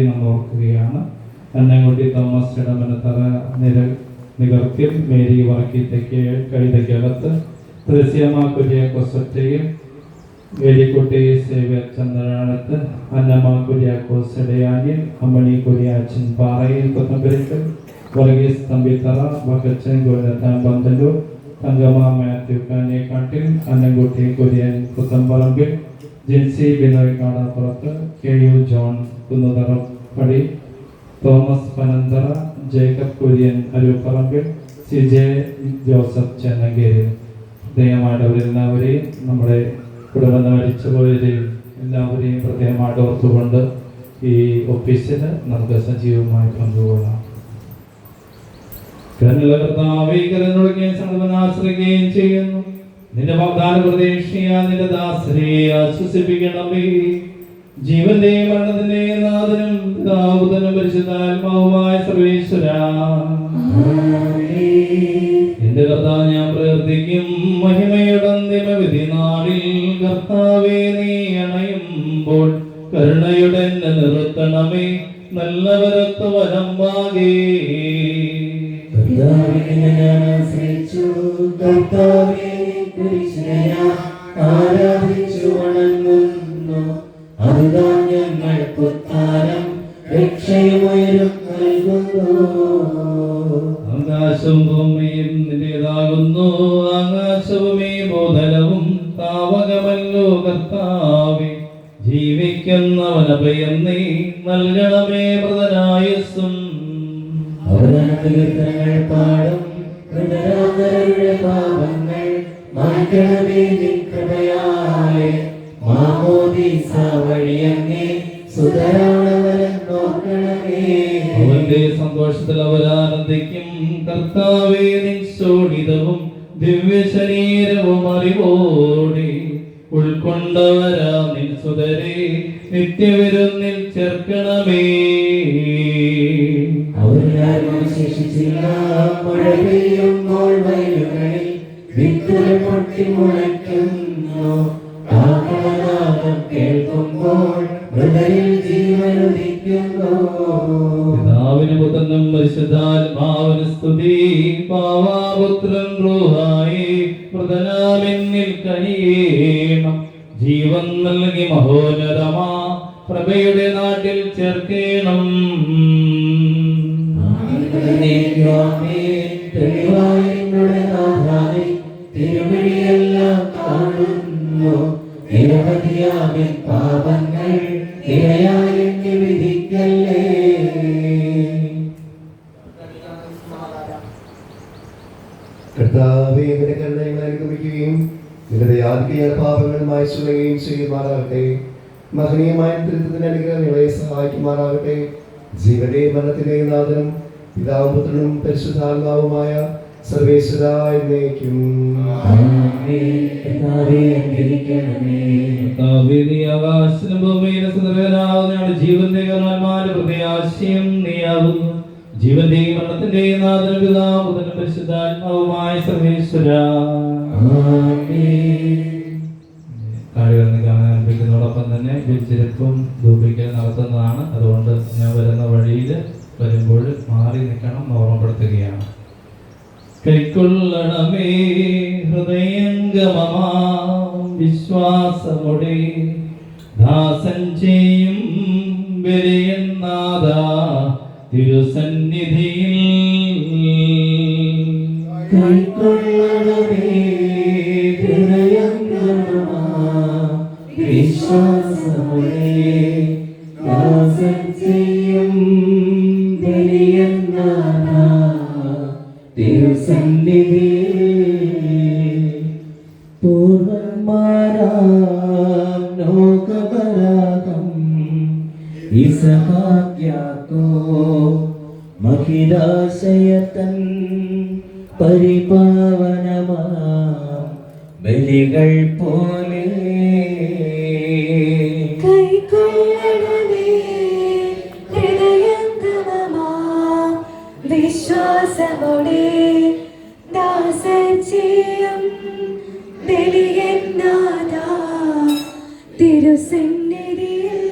നമ്മൾ ഓർക്കുകയാണ്. അന്നംകുട്ടി തോമസ് ഇടമനത്തറ നിര നികർത്തിൽ മേരി വർക്കി കഴുതയ്ക്കകത്ത് കൈതയ്ക്കകത്ത് ത്രസ്യമ്മ കുര്യാക്കോസൊറ്റയിൽ വേലിക്കുട്ടി സേവ്യർ ചന്ദ്രാണത്ത് അന്നമ്മ കുര്യാക്കോസ് ഇടയാനിൽ അമ്മണി കുര്യാച്ചൻ പാറയിൽ കൊത്തമ്പരിക്കൽ വർഗീസ് തമ്പിത്തറ ഭഗച്ചൻ ഗോരത്താൻ പന്തല്ലൂർ തങ്കമ്മ മാത്യു കാഞ്ഞേക്കാട്ടിൽ അന്നംകുട്ടി കുര്യൻ കുത്തമ്പറമ്പിൽ ജിൻസി ബിനോയ് കാടാപ്പുറത്ത് കെ യു ജോൺ കുന്നുതറപ്പടി തോമസ് പനന്തറ ജേക്കബ് കുര്യൻ അരൂപ്പറമ്പിൽ സി ജെ ജോസഫ് ചെന്നങ്കേരി. ഹൃദയമായിട്ടവരെല്ലാവരെയും നമ്മുടെ കുടുംബം മരിച്ചുപോയവരെയും എല്ലാവരെയും പ്രത്യേകമായിട്ട് ഓർത്തുകൊണ്ട് ഈ ഓഫീസിന് നമുക്ക് സജീവമായി പങ്കുകൊള്ളാം. ആശ്രയിക്കുകയും ചെയ്യുന്നു. നിന്റെ വാഗ്ദാന പ്രതീക്ഷയ നിന്റെ ദാസനെ ആശ്വസിപ്പിക്കണമേ. ജീവന്റെ മരണത്തിന്റെ നാഥനും പിതാവുതനും പരിശുദ്ധാത്മാവുമായ സർവേശ്വര. എന്റെ കർത്താവ് ഞാൻ പ്രവർത്തിക്കും മഹിമയുടെ അന്തിമവിധി നാളിൽ. കർത്താവേ നീ അണയുമ്പോൾ കരുണയുടെ എന്നെ നിർത്തണമേ. നല്ലവരത്ത് വരമ്പാകേ. കർത്താവിനെ ഞാൻ ആശ്രയിച്ചു. കർത്താവേ വണങ്ങുന്നു അതുതാൻ ഞങ്ങൾക്ക് ഉത്താരം രക്ഷയുമയരും ആകാശവും ഭൂമിയും നിന്റേതാകുന്നു. ആകാശവുമേ ഭൂതലവും താവകമല്ലോ കർത്താവേ. ജീവിക്കുന്നവനഭയം നീ നൽകണമേ പ്രതനായസ്സും അവനകീർത്തനങ്ങൾ പാടും. പാപങ്ങൾ മാറ്റണമേ നിൻ കൃപയാലെ മാമോദീസ വഴിയങ്ങേ അവന്റെ സന്തോഷത്തിൽ അവരാനന്ദിക്കും. കർത്താവേ നിൻ ശോണിതവും ദിവ്യ ശരീരവും അറിവോടി ഉൾക്കൊണ്ടവരാ നിൻ സുതരെ നിത്യവിരുന്നിൽ ചേർക്കണമേ. അവരാരും ശേഷിച്ചില്ല. മഴ പെയ്യുമ്പോൾ വയലുകളിൽ വിത്തുകൾ പൊട്ടി മുളയ്ക്കുന്നു. കാഹളനാദം കേൾക്കുമ്പോൾ മൃതരിൽ ജീവനുദിക്കുന്നു പിതാവിന് പുത്രനും പരിശുദ്ധാത്മാവിന് സ്തുതി. പാവാപുത്രൻ റൂഹായി മൃതനാമെന്നിൽ കനിയേണം ജീവൻ നൽകി മഹോന്നതമാ പ്രഭയുടെ നാട്ടിൽ ചേർക്കേണം. നിരവധിയാമിൻ പാപങ്ങൾ ഇരയായി വിധിക്കല്ലേ? കർത്താവേ ഇവരെ കരുണ ഞങ്ങൾ അനുഗമിക്കുകയും നിന്റെ ദയാധികയാൽ പാപങ്ങൾ മായ്ച്ചുകളയുകയും ചെയ്യുമാറാകട്ടെ. മഹനീയമായ ദുരിതത്തിന്റെ അനുഗ്രഹങ്ങളെ സഹായിക്കുമാറാകട്ടെ. ജീവന്റെയും മരണത്തിന്റെയും നാഥനും പിതാവും പുത്രനും പരിശുദ്ധാത്മാവുമായ സർവേശ്വരാ എന്നേക്കും ആകാശത്തിനും ഭൂമിയിലെ സദവേദനാകുന്ന ജീവന്റെ കർമ്മന്മാരുടെ പ്രത്യാശയം നീയാകുന്നു. ജീവന്റെയും മരണത്തിന്റെയും നാഥനും പിതാവുതനും പരിശുദ്ധാത്മാവുമായ സർവേശ്വര. കാര്യങ്ങൾ കാണാൻ ആരംഭിക്കുന്നതോടൊപ്പം തന്നെ വിചിരപ്പും ധൂപിക്കൽ നടത്തുന്നതാണ്. അതുകൊണ്ട് ഞാൻ വരുന്ന വഴിയിൽ വരുമ്പോൾ മാറി നിൽക്കണം ഓർമ്മപ്പെടുത്തുകയാണ്. കൈക്കൊള്ളണമേ ഹൃദയംഗമമാ വിശ്വാസമുടെ. ദാസൻ ചെയ്യും വിരയന്നാഥ തിരുസന്നിധിയിൽ. കൈക്കൊള്ളണമേ ഹൃദയംഗമമാ വിശ്വാസമുടേ. பரிபாவனமா பலிகள் போலே கை கொள்ளணமே ஹிருதயங்கமமா விஸ்வாசமுடே தாசஜீயம் வெளியன்னாதா திருசந்நிதியில்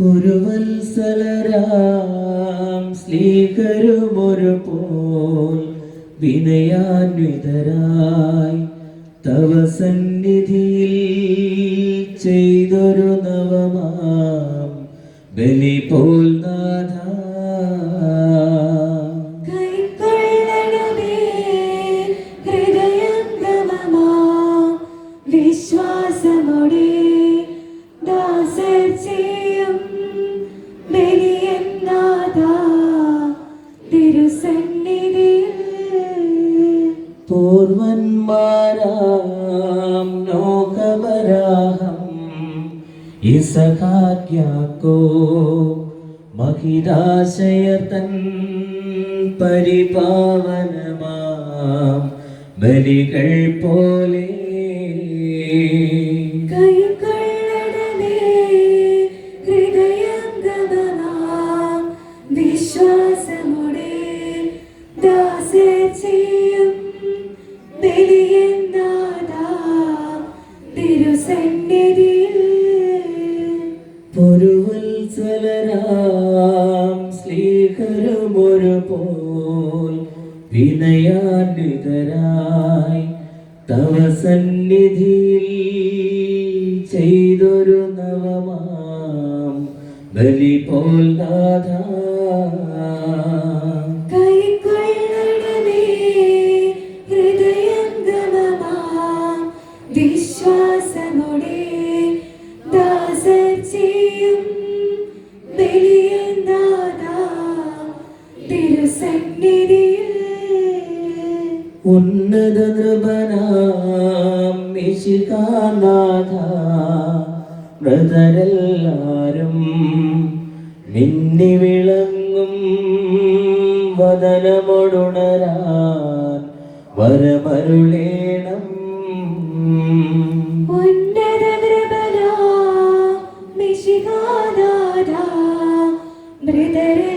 പുരുവത്സലരാം സ്ലീകരുമൊരു പോൽ വിനയാന്വിതരായി തവ സന്നിധിയിൽ ചെയ്തൊരു നവമാം ബലി പോൽ പൂർവന്മാരാം നോകവരാഹം ഇസഖാജ്ഞാക്കോ മഹിരാശയതൻ പരിപാവനമാം. ബലികൾ പോലെ സന്നിധിയിൽ ചെയ്തൊരു നവമാം ബലി പോൽ ത്രിതര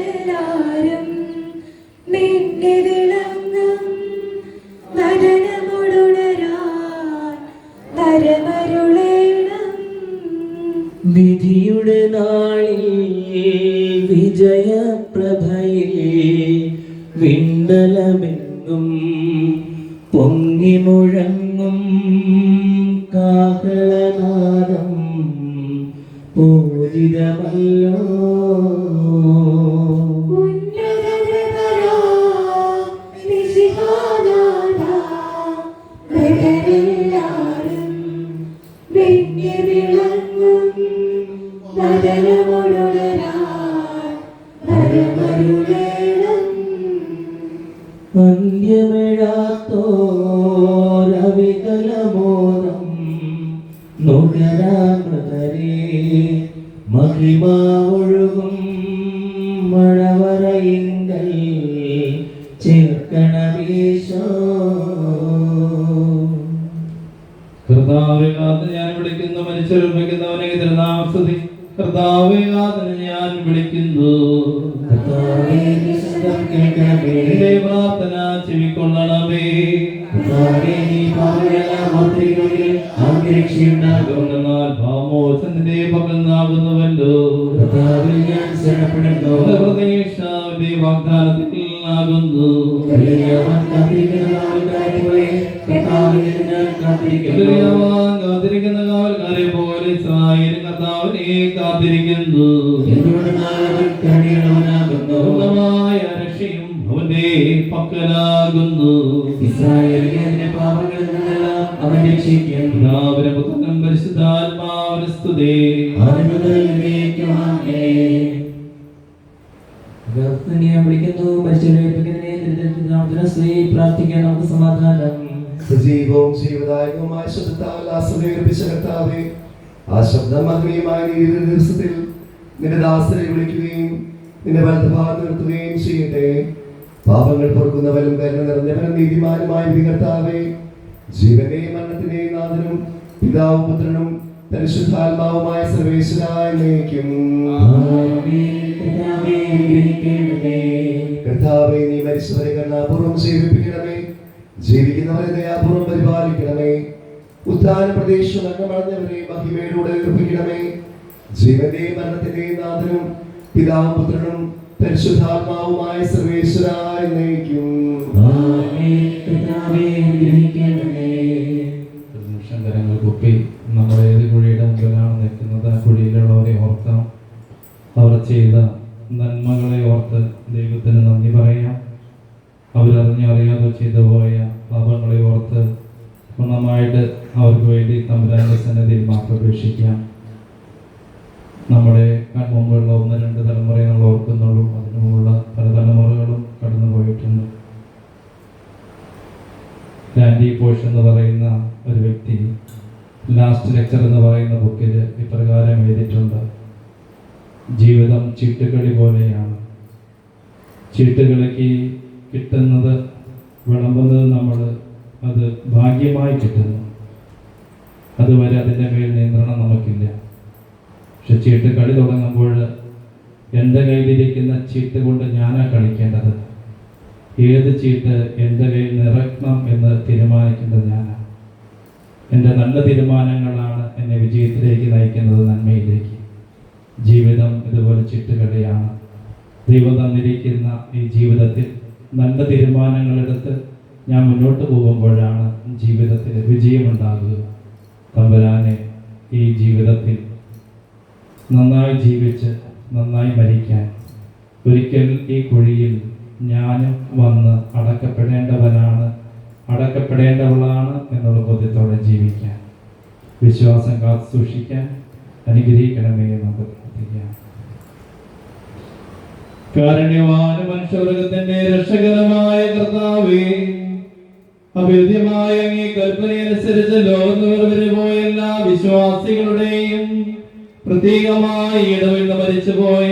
കാത്തിരിക്കുന്ന കാത്തിരിക്കുന്ന കാവൽക്കാരെ പോലെ സായിരം കർത്താവിനെ കാത്തിരിക്കുന്നു. ആ ശബ്ദം മഹനീയമായ നീതിയുടെ ദിവസത്തിൽ നിന്റെ ദാസനെ വിളിക്കുകയും നിന്റെ വലതുഭാഗം നിർത്തുകയും ചെയ്യട്ടെ. പാപങ്ങൾ പൊറുക്കുന്നവരും കരുണ നിറഞ്ഞവരും നീതിമാനുമായ വിധി ജീവനെയും മരണത്തിന്റെയും നാഥനും പിതാവും പുത്രനും പരിശുദ്ധാത്മാവുമായ സർവേശ്വരായ നീ ജീവിക്കുന്നവരെ ദയാപൂർവം പരിപാലിക്കണമേ. ഉദ്ധാന പ്രദേശം അന്നമടഞ്ഞവരെ മഹിമയിലൂടെ ഉയർപ്പിക്കണമേ ജീവന്റെയും മരണത്തിന്റെയും നാഥനും പിതാവും പുത്രനും പരിശുദ്ധാത്മാവുമായ സർവേശ്വരായ നയിക്കും കുപ്പി നമ്മൾ ഏത് കുഴിയുടെ മുമ്പിലാണ് നിൽക്കുന്നത്? ആ കുഴിയിലുള്ളവരെ ഓർക്കാം. അവർ ചെയ്ത നന്മകളെ ഓർത്ത് ദൈവത്തിന് നന്ദി പറയാം. അവരറിഞ്ഞറിയാതെ ചെയ്തു പോയ പാപങ്ങളെ ഓർത്ത് പൂർണമായിട്ട് അവർക്ക് വേണ്ടി തമ്പുരാന്റെ സന്നദ്ധിയിൽ മാത്രം അപേക്ഷിക്കാം. നമ്മുടെ കൺമുമ്പുള്ള ഒന്ന് രണ്ട് തലമുറയെ നമ്മൾ ഓർക്കുന്നുള്ളൂ. അതിനു മുമ്പുള്ള പല തലമുറകളും കടന്നു പോയിട്ടുണ്ട്. ലാൻഡി പോഷ് എന്ന് പറയുന്ന ഒരു വ്യക്തി ലാസ്റ്റ് ലെക്ചർ എന്ന് പറയുന്ന ബുക്കിൽ ഇപ്രകാരം എഴുതിയിട്ടുണ്ട്. ജീവിതം ചീട്ടുകളി പോലെയാണ്. ചീട്ടുകളിക്ക് കിട്ടുന്നത് വിളമ്പുന്നത് നമ്മൾ അത് ഭാഗ്യമായി കിട്ടുന്നു. അതുവരെ അതിന്റെ മേൽ നിയന്ത്രണം നമുക്കില്ല. പക്ഷെ ചീട്ട് കളി തുടങ്ങുമ്പോൾ എന്റെ കയ്യിലിരിക്കുന്ന ചീട്ട് കൊണ്ട് ഞാനാ കളിക്കേണ്ടത്. ഏത് ചീട്ട് എന്റെ കയ്യിൽ നിറക്കണം എന്ന് തീരുമാനിക്കേണ്ടത് ഞാനാണ് എന്റെ നല്ല തീരുമാനങ്ങളാണ് എന്നെ വിജയത്തിലേക്ക് നയിക്കുന്നത് നന്മയിലേക്ക്. ജീവിതം ഇതുപോലെ ചീട്ടുകളിയാണ് ദൈവം തന്നിരിക്കുന്ന ഈ ജീവിതത്തിൽ നല്ല തീരുമാനങ്ങളെടുത്ത് ഞാൻ മുന്നോട്ട് പോകുമ്പോഴാണ് ജീവിതത്തിൽ വിജയമുണ്ടാകുക. തമ്പുരാനെ ഈ ജീവിതത്തിൽ നന്നായി ജീവിച്ച് നന്നായി മരിക്കാൻ. ഒരിക്കൽ ഈ കുഴിയിൽ ഞാനും വന്ന് അടക്കപ്പെടേണ്ടവനാണ് അടക്കപ്പെടേണ്ടവളാണ് എന്നുള്ള ബോധ്യത്തോടെ ജീവിക്കാൻ. വിശ്വാസം കാത്തു സൂക്ഷിക്കാൻ അനുഗ്രഹിക്കണമേ നമുക്ക് പ്രാർത്ഥിക്കാം കാരുണ്യവാന മനുഷ്യവർഗത്തിന്റെ രക്ഷകരമായ കർത്താവേ അഭേദ്യമായ ഈ കൽപ്പനയനുസരിച്ച് ലോകത്തുവരെ പോയ എല്ലാ വിശ്വാസികളുടെയും പ്രത്യേകമായി ഇടവിൽ മരിച്ചുപോയ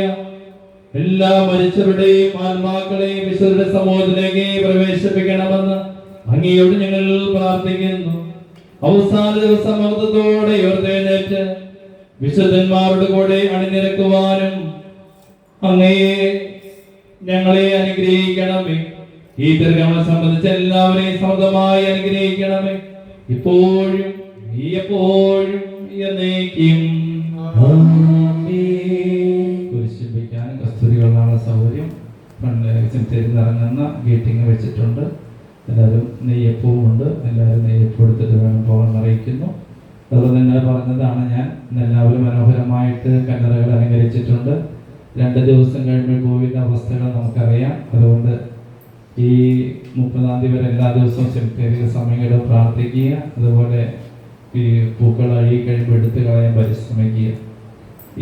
എല്ലാ മരിച്ചവരുടെയും ആത്മാക്കളെയും വിശുദ്ധ സമൂഹത്തിലേക്ക് പ്രവേശിപ്പിക്കണമെന്ന് അങ്ങയോട് ഞങ്ങൾ പ്രാർത്ഥിക്കുന്നു. അവസാന ദിവസം മഹത്വത്തോടെ ഉയർത്തെഴുന്നേറ്റ് വിശുദ്ധന്മാരുടെ കൂടെ അണിനിരക്കുവാനും അങ്ങയെ ഞങ്ങളെ അനുഗ്രഹിക്കണമേ. ഈ ദീർഘമെ സംബന്ധിച്ച് എല്ലാവരെയും സമൃദ്ധമായി അനുഗ്രഹിക്കണമേ. ഇപ്പോഴും ഈ എപ്പോഴും എന്നേക്കും. കുരിശിപ്പിക്കാനും കസ്തൂരികളാണ് സൗകര്യം സെമിത്തേരിൽ ഇറങ്ങുന്ന ഗേറ്റിംഗ് വെച്ചിട്ടുണ്ട്. എല്ലാവരും നെയ്യപ്പവും ഉണ്ട്. എല്ലാവരും നെയ്യപ്പം എടുത്തിട്ട് വേണം പോകാൻ അറിയിക്കുന്നു. അതുപോലെ നിങ്ങൾ പറഞ്ഞതാണ് ഞാൻ എല്ലാവരും മനോഹരമായിട്ട് കല്ലറകൾ അലങ്കരിച്ചിട്ടുണ്ട്. രണ്ട് ദിവസം കഴിയുമ്പോൾ കോവിഡ് അവസ്ഥകൾ നമുക്കറിയാം. അതുകൊണ്ട് ഈ മുപ്പതാം തീയതി വരെ എല്ലാ ദിവസവും സെമിത്തേരിയിൽ സമയങ്ങളിൽ പ്രാർത്ഥിക്കുക. അതുപോലെ ഈ പൂക്കൾ അഴുകി കഴിയുമ്പോൾ എടുത്ത് കളയാൻ പരിശ്രമിക്കുക.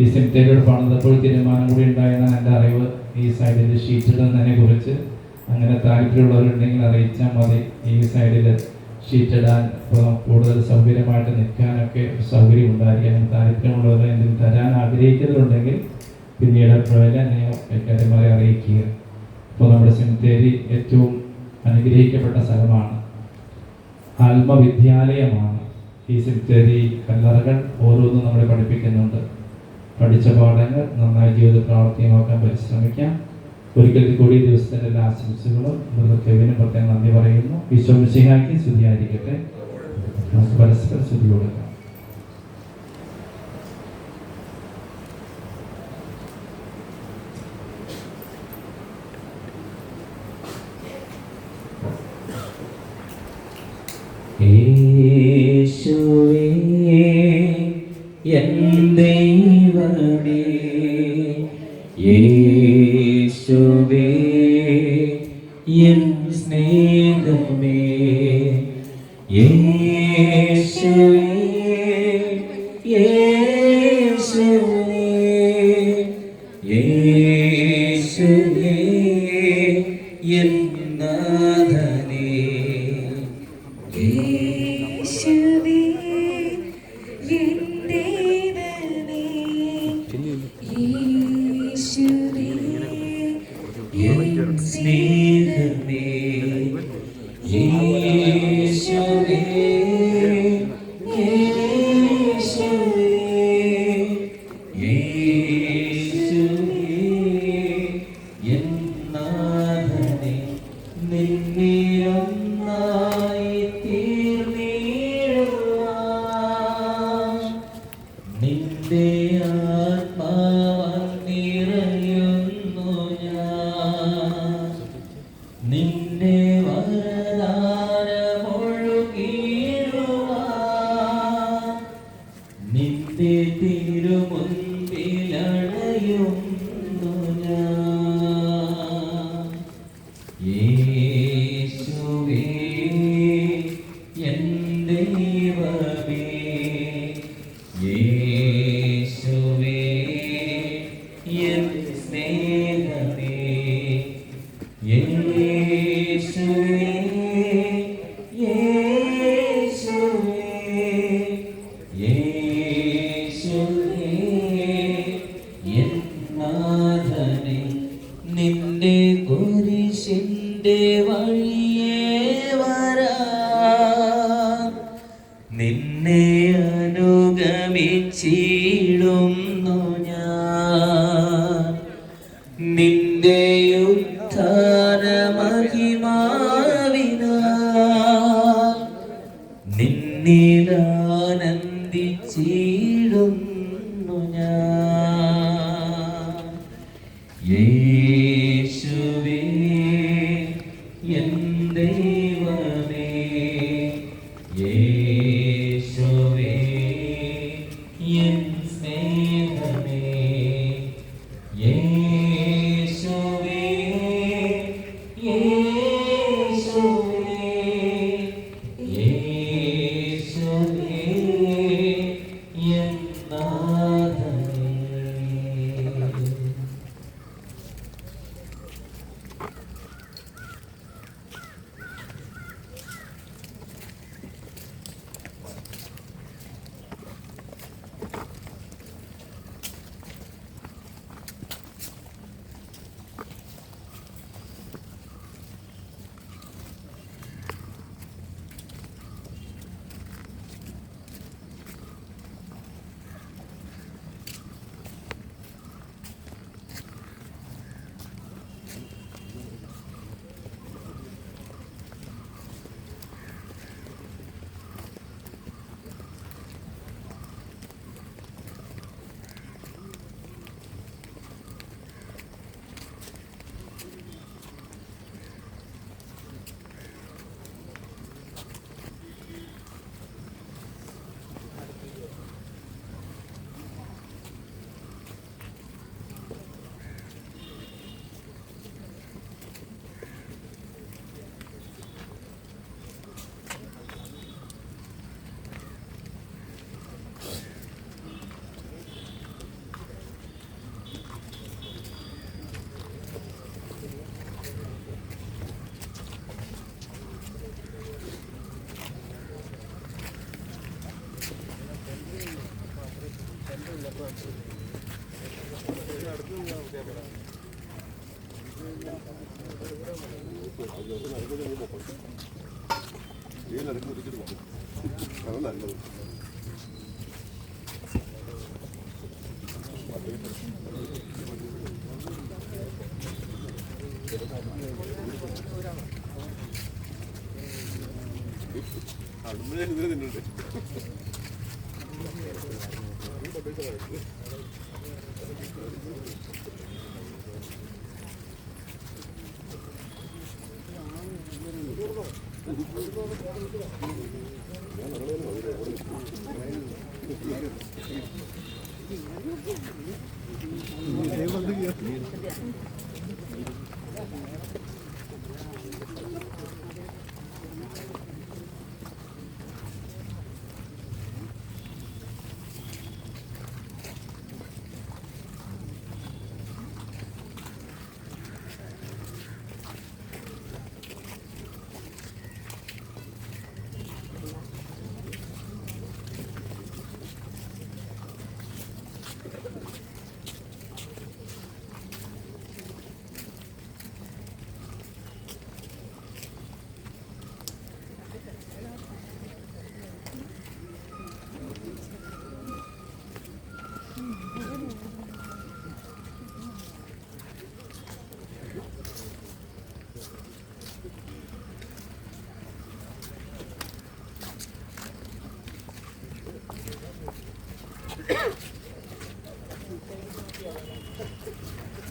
ഈ സെമിത്തേരിയോട് പണിതപ്പോൾ തീരുമാനം കൂടി ഉണ്ടായെന്നാണ് എന്റെ അറിവ്. ഈ സൈഡിൽ ഷീറ്റ് തന്നെ കുറിച്ച്. അങ്ങനെ താല്പര്യമുള്ളവരുണ്ടെങ്കിൽ അറിയിച്ചാൽ മതി. ഈ സൈഡിൽ ഷീറ്റ് ഇടാൻ കൂടുതൽ സൗകര്യമായിട്ട് നിൽക്കാനൊക്കെ സൗകര്യം ഉണ്ടായിരിക്കും അങ്ങനെ താല്പര്യമുള്ളവരെ എന്തെങ്കിലും തരാൻ ആഗ്രഹിക്കുന്നുണ്ടെങ്കിൽ പിന്നീട് എന്നെ കാര്യമായി അറിയിക്കുക. ഇപ്പോൾ നമ്മുടെ സെമിത്തേരി ഏറ്റവും അനുഗ്രഹിക്കപ്പെട്ട സ്ഥലമാണ് ആത്മവിദ്യാലയമാണ്. ഈ സെമിത്തേരി കല്ലറകൾ ഓരോന്നും നമ്മളെ പഠിപ്പിക്കുന്നുണ്ട്. പഠിച്ച പാഠങ്ങൾ നന്നായി ജീവിത പ്രാവർത്തികമാക്കാൻ പരിശ്രമിക്കാം. ഒരിക്കൽ കൂടി ദിവസത്തിന്റെ എല്ലാ ആശംസകളും കെവിനും പ്രത്യേകം നന്ദി പറയുന്നു. ഈശോ ശുദ്ധിയായിരിക്കട്ടെ നമുക്ക് പരസ്പരം സ്തുതി കൊടുക്കാം be നിന്റെ ചെയ്യുന്നതാണ് നല്ലത്. അടുമ്പോഴേ തിന്നുണ്ട്